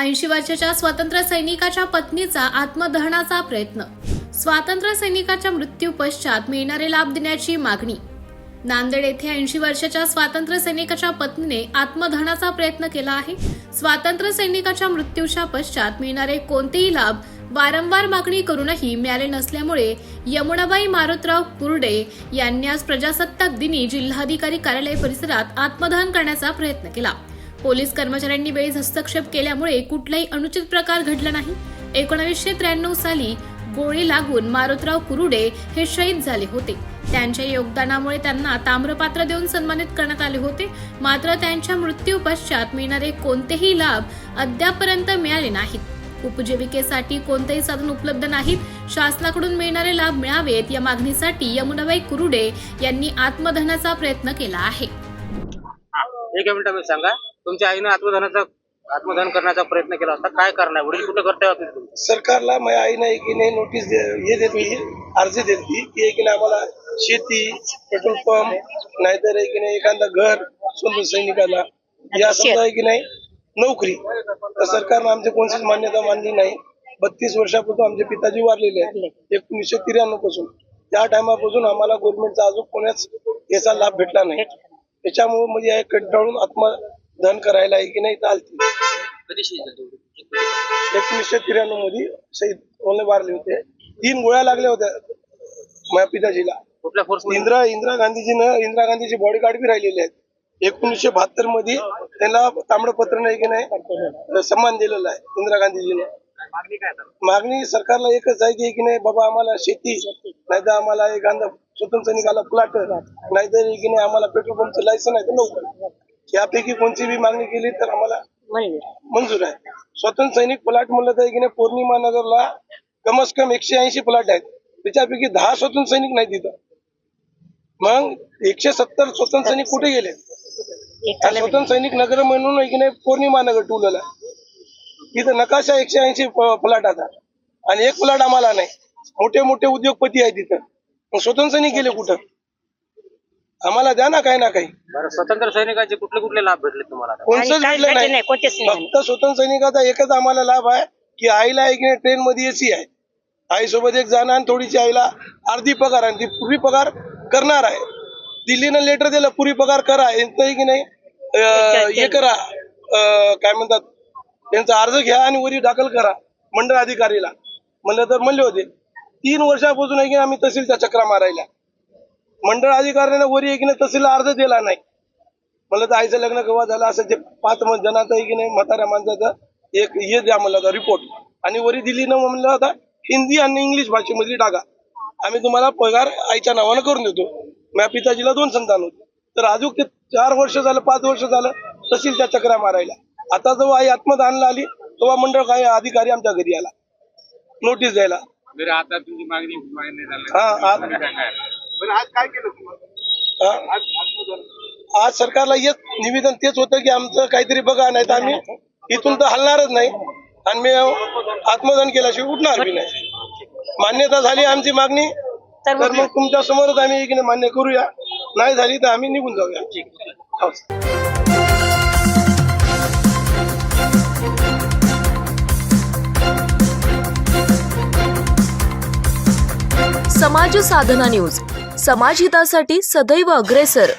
ऐंशी वर्षाच्या स्वातंत्र्य सैनिकाच्या पत्नीचा आत्मदहनाचा प्रयत्न. स्वातंत्र्य सैनिकाच्या मृत्यू पश्चात मिळणारे लाभ देण्याची मागणी. नांदेड येथे ऐंशी वर्षाच्या स्वातंत्र्य सैनिकाच्या पत्नीने आत्मदहनाचा प्रयत्न केला आहे. स्वातंत्र्य सैनिकाच्या मृत्यूच्या पश्चात मिळणारे कोणतेही लाभ वारंवार मागणी करूनही मिळाले नसल्यामुळे यमुनाबाई मारुतराव कुर्डे यांनी आज प्रजासत्ताक दिनी जिल्हाधिकारी कार्यालय परिसरात आत्मदहन करण्याचा प्रयत्न केला. पोलीस कर्मचाऱ्यांनी वेळीच हस्तक्षेप केल्यामुळे कुठलाही अनुचित प्रकार घडला नाही. एकोणविशे त्र्याण्णव साली गोळी लागून मारुतराव कुरुडे हे शहीद झाले होते. त्यांच्या योगदानामुळे त्यांना ताम्रपात्र देऊन सन्मानित करण्यात आले होते. मात्र त्यांच्या मृत्यू पश्चात मिळणारे कोणतेही लाभ अद्यापपर्यंत मिळाले नाहीत. उपजीविकेसाठी कोणतेही साधन उपलब्ध नाहीत. शासनाकडून मिळणारे लाभ मिळावेत या मागणीसाठी यमुनाबाई कुरुडे यांनी आत्मधनाचा प्रयत्न केला आहे. एक मिनिटामध्ये सांगा. तुमच्या आईनं आत्मधनाचा आत्मधन करण्याचा प्रयत्न केला होता काय करणार वडील कुठे करते तुमचे सरकारला माझ्या आई नाही की नाही नोटीस दे- हे देत होती अर्ज देत की आहे की नाही आम्हाला शेती पेट्रोल पंप नाहीतर आहे की नाही एखादं घर स्वतंत्र सैनिकाला. या समजा आहे की नाही नोकरी. तर सरकारनं आमची कोणतीच मान्यता मानली नाही. बत्तीस वर्षापासून आमचे पिताजी वारलेले आहेत. एकोणीसशे त्र्याण्णवपासून. त्या टायमापासून आम्हाला गव्हर्नमेंटचा अजून कोणाच याचा लाभ भेटला नाही. त्याच्यामुळे म्हणजे हे कंटाळून आत्मदहन करायला आहे की नाही चालते कधी शहीद झाले तुम्ही? एकोणीसशे त्र्याण्णवमध्ये शहीद होणे वारले होते. तीन गोळ्या लागल्या होत्या माझ्या पिताजीला. कुठल्या फोर्स इंदिरा इंदिरा गांधीजीनं इंदिरा गांधीची बॉडीगार्ड बी राहिलेले आहेत. एकोणीसशे बहात्तरमध्ये त्यांना ताम्रपत्र नाही की नाही सन्मान दिलेला आहे इंदिरा गांधीजीने. मागणी काय आता? मागणी सरकारला एकच आहे की की नाही बाबा आम्हाला शेती नाहीतर आम्हाला एखादा स्वतंत्र सैनिकाला प्लॉट नाहीतर की नाही आम्हाला पेट्रोल पंपचं लायसन आहे तर नोकरी यापैकी कोणती बी मागणी केली तर आम्हाला मंजूर आहे. स्वतंत्र सैनिक प्लॉट म्हणलं तर की नाही पौर्णिमा नगरला कमस कम एकशे ऐंशी प्लॉट आहेत. त्याच्यापैकी दहा स्वतंत्र सैनिक नाही तिथं मग एकशे सत्तर स्वतंत्र सैनिक कुठे गेले? आणि स्वतंत्र सैनिक नगर म्हणून की नाही पौर्णिमा नगर टुलला तिथं नकाशा एकशे ऐंशी प्लॉटाचा आणि एक प्लॉट आम्हाला नाही. मोठे मोठे उद्योगपती आहे तिथं मग स्वतंत्र सैनिक गेले कुठं? आम्हाला द्या ना काही ना काही. बरं स्वतंत्र सैनिकांचे कुठले कुठले लाभ भेटले तुम्हाला आता? कोणतंच आणि भेटलं काय नाही. नाही, कोणतेच नाही. फक्त स्वतंत्र सैनिकाचा एकच आम्हाला लाभ आहे की आईला एक ट्रेन मध्ये एसी आहे. आईसोबत एक जाणं आणि थोडीशी आईला अर्धी पगार आणि ती पुरी पगार करणार आहे. दिल्लीनं लेटर दिलं पुरी पगार करा यांचं की नाही? अं, हे करा. अं, काय म्हणतात त्यांचा अर्ज घ्या आणि वरी दाखल करा मंडळ अधिकारीला. म्हणलं तर म्हणले होते तीन वर्षापासून आहे की आम्ही तहसीलच्या चक्रा मारायला. मंडळ अधिकाऱ्याने वरी एक तहसीलला अर्ज दिला नाही. म्हणलं तर आईचं लग्न केव्हा झालं असं ते पाच जणांचं आहे की नाही म्हाताऱ्या माणसाचं एक हे द्या म्हणलं होता रिपोर्ट आणि वरी दिल्लीनं म्हणलं होता हिंदी आणि इंग्लिश भाषेमध्ये टाका आम्ही तुम्हाला पगार आईच्या नावानं करून देतो. माझ्या पिताजीला दोन संतान होते. तर अजून ते चार वर्ष झालं पाच वर्ष झालं तहसील त्या चक्रा मारायला. आता जेव्हा आई आत्मदानला आली तेव्हा मंडळ काही अधिकारी आमच्या घरी आला. नोटीस द्यायला. बरं हा आज हा? आज सरकारला येत निवेदन तेच होतं की आमचं काहीतरी बघा नाही तर आम्ही इथून तर हलणारच नाही. आणि मी आत्मदान केल्याशिवाय उठणार बी नाही. मान्यता झाली आमची मागणी तर मग तुमच्या समोरच आम्ही एक मान्य करूया. नाही झाली तर आम्ही निघून जाऊया. हो. समाज साधना न्यूज. समाजहितासाठी सदैव अग्रेसर.